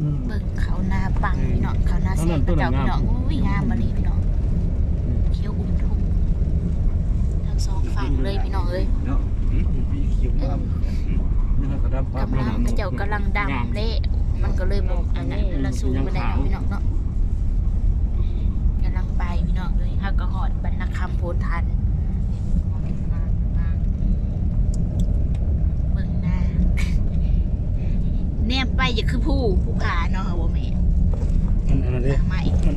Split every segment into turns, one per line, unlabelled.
อืม
เบิ่งเขาหน้าปังพี่น้องเขาหน้าแสงกระเจ้าพี่น้องอุ้ยงามมาเลยพี่น้องเขียวอุ่มทุ่งทั้งสองฝั่งเลยพี่น้องเอ้ย
เนาะมีเขียวงามนี่ก็ดำ
กำลังกระเจ้ากำลังดำเละมันก็เลยบอกอันนั้นละสูงไปได้เนาะพี่น้องเนาะกำลังไปพี่น้องเลยถ้าก็หอดบรรณคำโพนทันเบิ่งหน้าแนม ไปอย่าคือผู้ผู้ผาเนาะว่าแม่
มันอันนั้นเด้
ไม่
มัน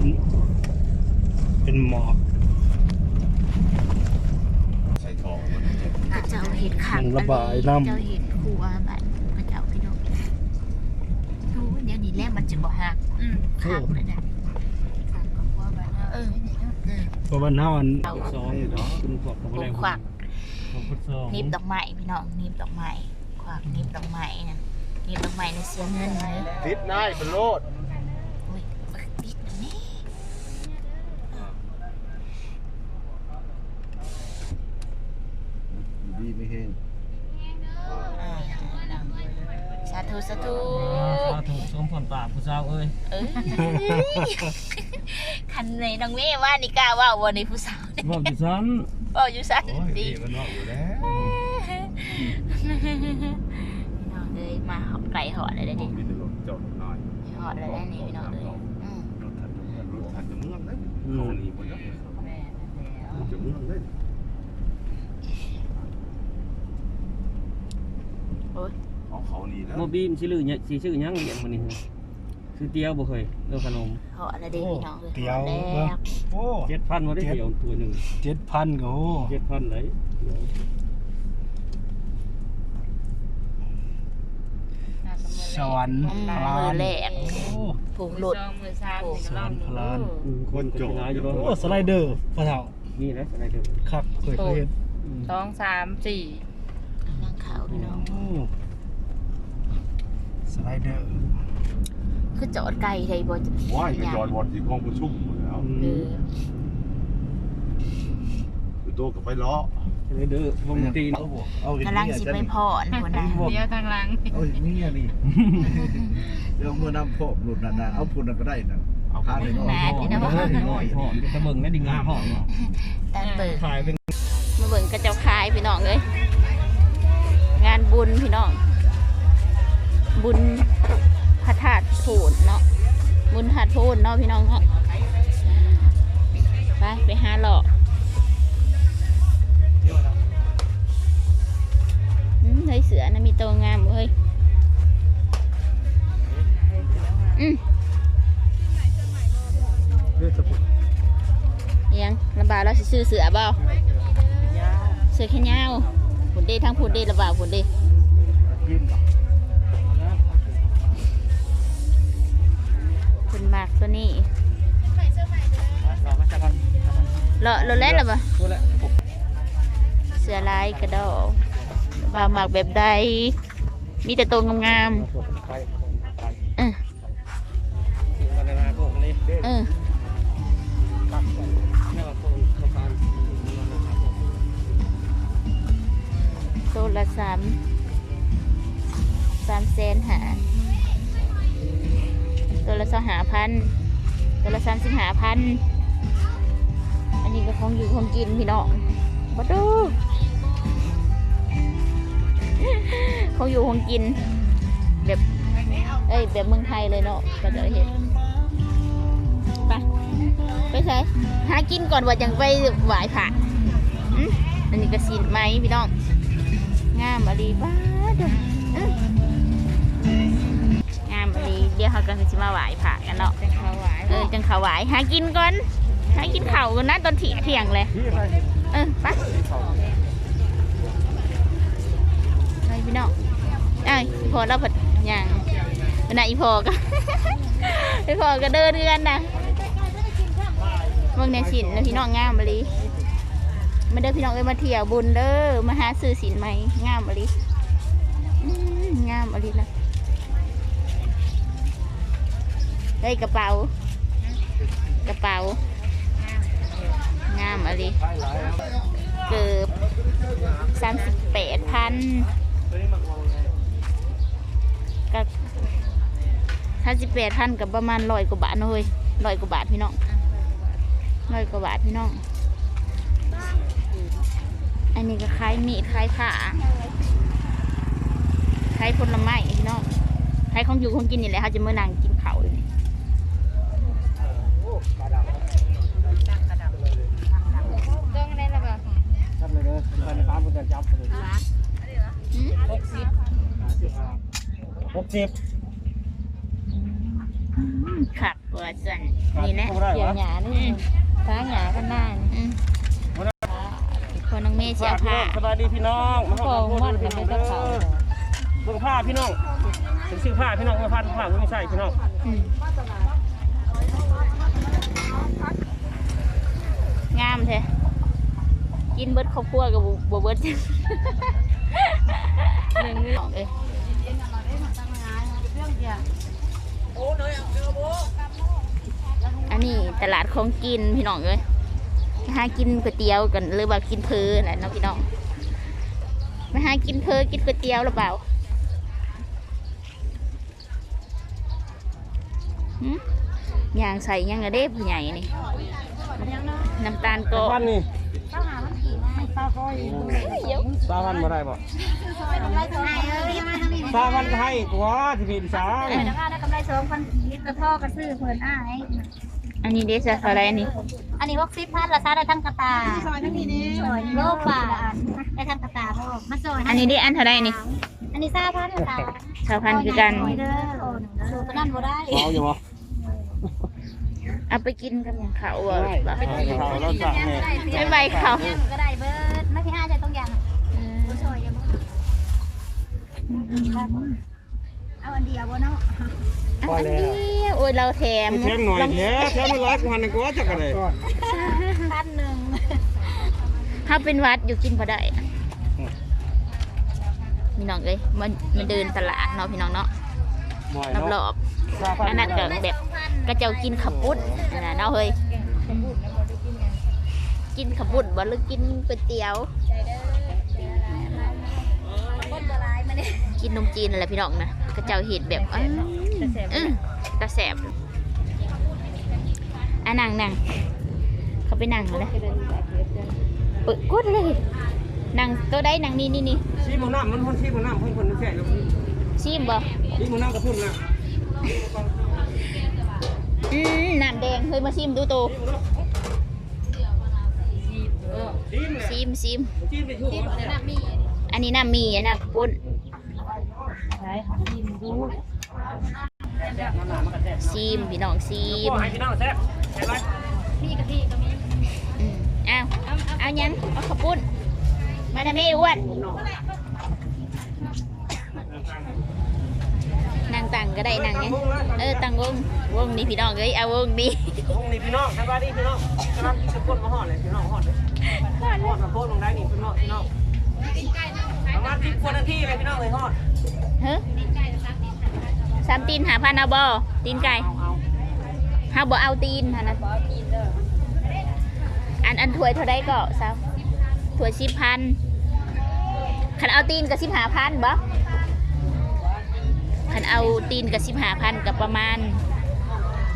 เป็นหมอก
ใส่ทอง
พระเจ้าเห็ดขัง
มันระบายน้ำ
เจ้าเห็ดครัวบัดพระเจ้าพี่น้องดูเดี๋ยวนี้แรกมันจะบ่หักอืมขังเลยนะขังก็ครัวบัดเอออืม
เพราะว่าหน้ามัน
เอา
สองคุณขวบกับ
ป
อะไร
ลูกขวัก
ของพุทธสอง
นิบดอกไม้พี่น้องนิบดอกไม้ขวักนิบดอกไม้นะ นิบดอกไม้ในเสียเงินเลย
ติดนายเป็นโลด
อุ้ยเบิกติดนะนี่
ดีไม่แห้ง
อ่าสาธุสาธุ
สาธุสมผลปากผู้สาวเอ้ย
เอ้ยคันในน้องเม่ว่านี่กล้าว่าวันนี้ผู้สาวนี่
บอกดิฉัน
บอกอยู่สัน
โอ้ย
ดี
ดีมันนอกอยู่แล้ว
พี่น้องเอ้ย มาหอบไก่หอดเลยได้ดิ
มีแต่รถจอดหน่อย
หอดเลยได้นี่พี่น้องเอ้ยอืม
รถทันจะเมืองรถทันจะเมืองเลยเขาหนีหมดแล้วจะเมืองเลย
โอ้ย
ของเขาหนีแล้ว
โมบีมชื่อเนี่ยชื่อชื่อยังเรียกมันนี่ชื่อเตียวบ่เคยเรื่องขนม
หอดเลยดิพี่น้องเอ้ย
เตี๋ยว
หอด
เบิ่
แล้
ง
ว
โอ้
เจ็ดพันมาได้เดียวตัวหนึ่ง
เจ็ดพันก็โอ้
เจ็ดพันไหน
สวรรค์
อืม
พลา
มือนแรก
โอ้
ผงหลุด
สวรรค์พลาน
คนจบอยู่ก็
โอ้สไลเดอร์พ่อเฒ่า
นี่แหละอะไรเด้อ
ครับเคยเคยเห็น
สองสามสี่
นั่งขาวพี่น้อง
โอ้สไลเดอร์
คือจอดไกลไทยบ่จะ
ว้ายจอดวอดที่กองประชุมหมดแล้ว
เออ
คือโตกับไปล้อ
อะไร เด้อวงตีน
เอาเห็น
กำลังสิไปพอนคนนะ
เดียวทางหลัง
เอาอย่างนี้อะนี่เดี๋ยวมือนำพบหลุดนานๆเอาพุ่นนนก็ได้นะ
เอา
พาไปหน่อย
แหม่พี่น้อง
พ่อพ่อจะเบิ่งได้ดีงามพ่อ
แต่เปิด
ขายเป็น
มาเบิ่งกระเจ้าคายพี่น้องเลยงานบุญพี่น้อง บุญพระธาตุโผนเนาะบุญพระธาตุโผนเนาะพี่น้องเนาะไปไปหาหลอก อืมเลยเสือนะมีตัวงามเลยอืมยังลำบากเราสิซื้อเสือเปล่าเสือแค่ยาผุนเดทั้งผุนเดระบาดผุนเดผุนมากตัวนี้
เราจะ
เลาะเราเล่นหรือเปล่า
ตัวละ
เสือลายกระดอก บาหมากแบบใด มีแต่ตัวงาม
ไปไป
ๆเออ
วันนาพวกนี้
เออ
ตักแม่ว่าคนเขาทาน
ตัวละสามสามแสนหา ตัวละสองหาพัน ตัวละสามสิบหาพัน อันนี้ก็ของอยู่ของกินพี่น้องมาดู เขาอยู่ของกิน แบบเอ้ยแบบเมืองไทยเลยเนาะก็จะเห็นไปไปใส่หากินก่อนว่าจังไปไหวผ่าอืมอันนี้ก็สินไหมพี่น้อง งามอลีบ้าเด้ออื้องามอลีเดี๋ยวเขาก็จะมาไหวผ่ากันเนาะ
เป็นข้าวหวาน
เออจังเขาไหวหากินก่อนหากินเข่าวกันนะตอนเที่ยงเที่ยงเลย เออไปไปพี่น้องไอ้ยอี พอเราผัดย่างวันไหนอีพอก็ อีพอก็เดินเรือนนะเมืองในสินนะพี่น้องงามมาลีมาเด้อพี่น้องเอ้ยมาเที่ยวบุญเด้อมาหาซื้อสินไหมงามมาลีงามมาลีนะเฮ้ยกระเป๋ากระเป๋างามอะไรเกือบสามสิบแปดพันกับ ถ้าสิบแปดพันกับประมาณร้อยกว่าบาทเนะเฮ้ยร้อยกว่าบาทพี่น้องร้อยกว่าบาทพี่น้อง อันนี้ก็คล้ายมีดคล้ายผ้าคล้ายผลไม้พี่น้องคล้ายของอยู่ของกินนี่แหละเขาจะเมื่อนั่งกินเขาอยู่นี่
ต้องได้ระบาด
จับเลยเด้อไปในปั๊มเพิ่นจับหกสิบหกสิบ
ขับว่าสั่นนี่แหละ
ได้
เกี่ ยวหยานี่ฟ้าหยากันหน้านี่
อืมคนน้องเมย์เสียผ้า
สบายดีพี่น้องมา
พอม่อนกันไม่ต้องเขา
เบิ่งผ้าพี่น้องเป็นซื้อผ้าพี่น้องมาผ้าผ้าไม่ใช่พี่น้อง
อืมงามแท้กินเบิดครอบครัวกับบ่เบิดหนึ่งสองเอ้ยอั นนี้ตลาดของกินพี่น้องเอ้ยมาหากินก๋วยเตี๋ยวกันหรือว่ากินเพลแหละเนาะพี่น้องมาหากินเพลกินก๋วยเตี๋ยวหรือเปล่าหืมย่างใส่ยังกระเด้ผู้ใหญ่นี่น้ำตาลก็
พันนี่
ฟ้าฟอย
สามพันมาได้บ่สามพันไทยตัวที่พี่สาว
เอ้ย
ได้กำไรสองพันลิตรกระท่อกระซื้อเพิ่นอ้าย
อันนี้เดซะอะไรนี่
อันนี้หกสิบพันราคาได้ทั้งกระตาซอยทั้งนี้นี่ซอยโลกว่าได้ทั้งกระตาพ่อมาซอย
อันนี้ได้อันเท่าไรนี่
อันนี้ทราบพันกระตา
ชาวพันธุ์คือกัน
เด้อโอ้หนึ่งเด้อตัวนั้นบ่ได้
เอาอยู่บ่
เอาไปกินกับอย่างเขาอะ
เอาเขาเราสั่งเนี่ย
ไม่ใบเขา
แยกก็ได้เบิดไม่พี่ห้าใจต้องอย่างบ่ซอยยังเอาอันเดียวบ่เนาะ
เอาอันเดียวโอ้ยเราแถม
แถมหน่อยแถมแถมมาร้อยกว่าพันกว่าจักกันเลย
พันหนึ่ง
ถ้าเป็นวัดอยู่กินพอได้อะพี่น้องเอ้ยมันมันเดินตลาดเนาะพี่น้องเนาะ
หน่อย
รอบ
เนาะ
ๆอันนั้นก็แบบกระเจ้ากินขับปุ้นอันนะเนาะเฮ้ยกินขับปุ้นบ่หรือกินก๋วยเตี๋ยว
คนบ่หลายมาเนี่ย
กินนมจีนอะไรพี่น้องนะกระเจ้าเห็ดแบบอื้ออื้อตาแสบอะนั่งนั่งเขาไปนั่งเลยเปิดกดเลยนั่งตัวได้นั่งนี่นี่นี่
ชีหมูน้ำมันคนชีหมูน้ำเพิ่นเพิ่นแค่อยู่
ชิมบ่
ชีหมูน้ำกระพุ่นนะ
อืมน้ำแดงเคยมาชิมดูโต
ชีมเนี่ย
ชิมชิม
ชีมไปทั่ว
อันนี้น้ำมีอันนั้นปุ้น
ใช่กินดู
ชิมพี่น้องชิม
ให้พี่น้องแซ่บแซ่บไร
พี่กับพี่ก็มี
อืมอ้าวเอายังเอาขับปุ้นมาทำไมอ้วนนั่งตังก็ได้นั่งเนี่ยเออตังวงวงนี้พี่น้องเอ้ยเอาวงนี้
วงนี้พี่น้องสบายดีพี่น้องกำลังกินคนมาห่อเลยพี่น้องห่อเลยห่อมาโพดลงได้นี่พี่น้องพี่น้องประมาณสิบกว่านาทีเลยพี่น้องเลยห่อ
เฮ้สามตีนหาพันเอาบอตีนไก่ห้าบ่เอาตีนฮะนะอันอันถวยเท่าไดก็สาวถวยสิบพันขันเอาตีนกับสิบหาพันบ่ขันเอาตีนกับสิบหาพันกับประมาณ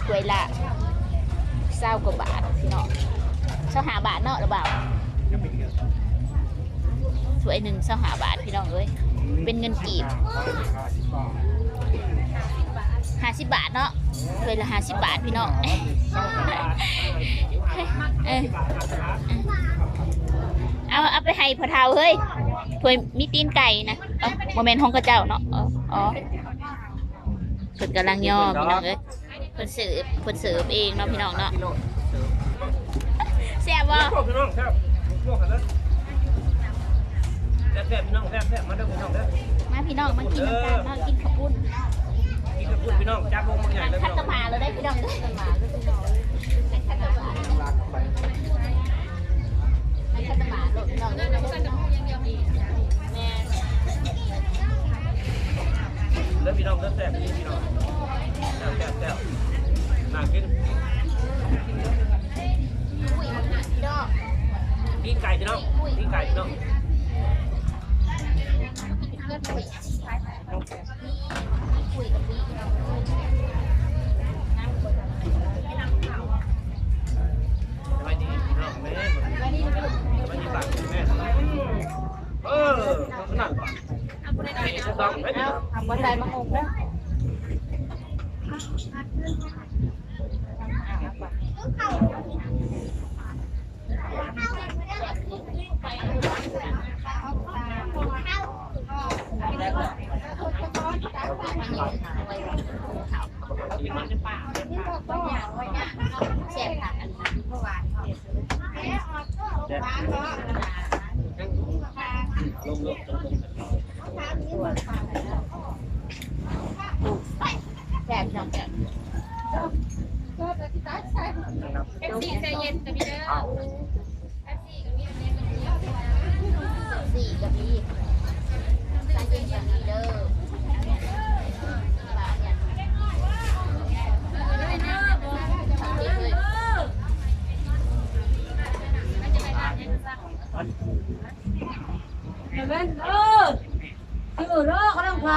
ถวยละเศร้ากว่าบาทพี่น้องเศร้าหาบาทเนาะหรือเปล่าถวยหนึ่งเศร้าหาบาทพี่น้องเอ้ย เป็นเงินกีบห้าสิบบาทเนาะถ้วยละห้าสิบบาทพี่น้องเอาเอาไปให้พอเทาเฮ้ยถ้วยมีตีนไก่นะเออโมเมนต์ห้องกระเจ้าเนาะอ๋อเพิ่นกำลังย่อพี่น้องเอ้ยเพิ่นสืบเพิ่นสืบเองเนาะพี่น้องเนาะแซ่บบ่
แซ่บพวกกันเลยแซ่บแซ่บพี่น้องแซ่บแซ่บมาเด้อพี่น้องเด้อ
มาพี่น้องมากินน้ำตาลเนาะกินข้าวปุ้น
กินกับพี่น้องจับวงบางใหญ่
นั่ง
เลย
คั
พี่
ด
น้อง
ตะหมาเราได้พี่น้องเด้อตะหมาเด้อพี่น้องนั่งคัดตะหมานั่งคัดตะหมาโลดพี่น้องเด้อแม่
แล้วพี่น้องเด้อแซ่บพี่พี่น้องแซ่บแซ่บแซ่บน่ากิน
พี่น้อง
ปีนไก่พี่น้องปีนไก่พี่น้อง พื่
คุยกับพี่
ชายที่คุยกับพี่
เรานั่ยนั่งเขาสวัห้ล้องแม่
สวัสดีลูก
สวัดีปากแม่
เออขนาดปากเอา
คนใดได้นะทำ
วันใดมาหงนะ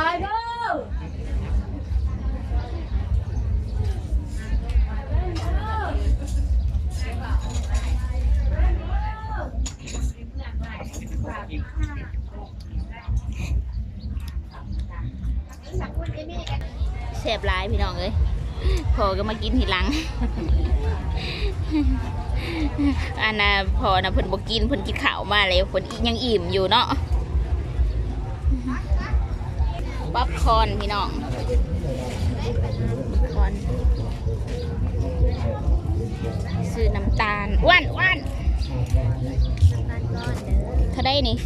าต้องขายเด้อ
แซ่บหลายพี่น้องเอ้ยพอก็มากินทีหลัง อันน่ะพอน่ะเพิ่นบ่กินเพิ่นกินข้าวมาแล้วเพิ่นยังอิ่มอยู่เนาะ ป๊อปคอร์นพี่น้องป๊อปคอร์นซื้อน้ำตาลอ้วนอ้วนเท่าได้นี่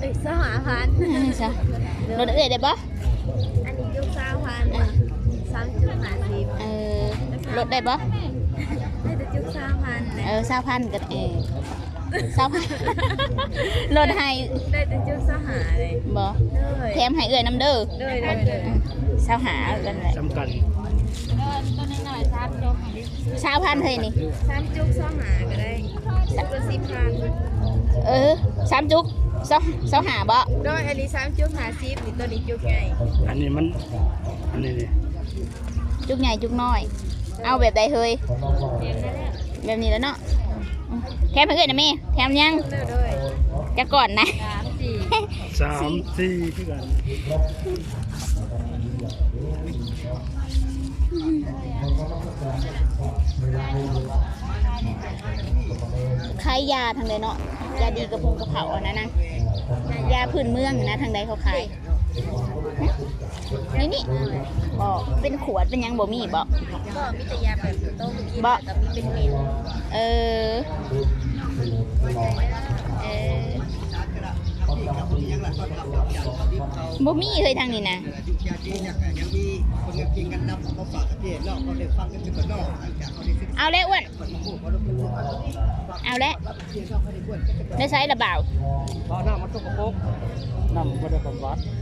เอ้ยสหพันธ์
จ้ะรถเอ้ยได้ปะ
อันนี้ยุคสาวพันธ์สามจุดห้าสิบ
เออรถได้ปะ
ได้แต่ยุคสาวพันธ์
เออสาวพันกันเออ สาวพันรถให้
ได้แต่ยุคสหาเลย
บ่
เลย
แถมให้เอ้ยน้ำเด้อ
เลยเลยเลย
สาวหากันเลย
จำกัน
ตัวน้อยๆสามจุก
สาวพันเฮ้ยนี่
สามจุกสหาก็ได้จุกละสิบพัน
เออสามจุกสาวสาวหาบ่
โดยอันนี้สามจุกห้าสิบนี่ตัวนี้จุกใหญ่
อันนี้มันอันนี้นี่
จุกใหญ่จุกน้อย เอาแบบใดเฮ้ย
เต็มแล้วแหละ
แบบนี้แล้วเนาะ แถมให้เอ้ยนะแม่แถมยัง
เลยเลย
จะก่อนนะ
สามสี่
สามสี่ที่กัน
ขายยาทางใดเนาะยาดีกระพงกระเพราอันนั้นนะยาพื้นเมืองนะทางใดเขาขาย นี่นี่บอกเป็นขวดเป็นหยังบ่มีบอก
ก็มีแต่ยาแบบต้มกิน
บ่
กับมีเป็นเม็ด
เออ เออบ่มีเลยทางนี้นะ
ยาจีเนี่ยยังมีคนยังกินกันนำมาฝากประเทศนอกเขาได้ฟังกันอยู่กันนอกหลังจากเขาได้ศึกษา
เอาแล้วอ้วน
คนมาพูดว่าเราเป็นคน
เอาแล้ว
เรียนนอกเขาได้พูดก็จะ
ได้ใช้ระเบา
พอหน้ามันตกกระโปง
นำก็ได้บำบัด
เห็นไหม
นี่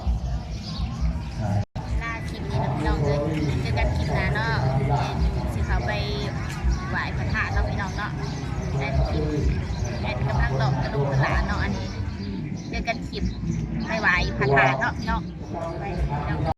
เนาะอันนี้เจอกันคลิปไปไหว้พระธาตุเนาะพี่น้อง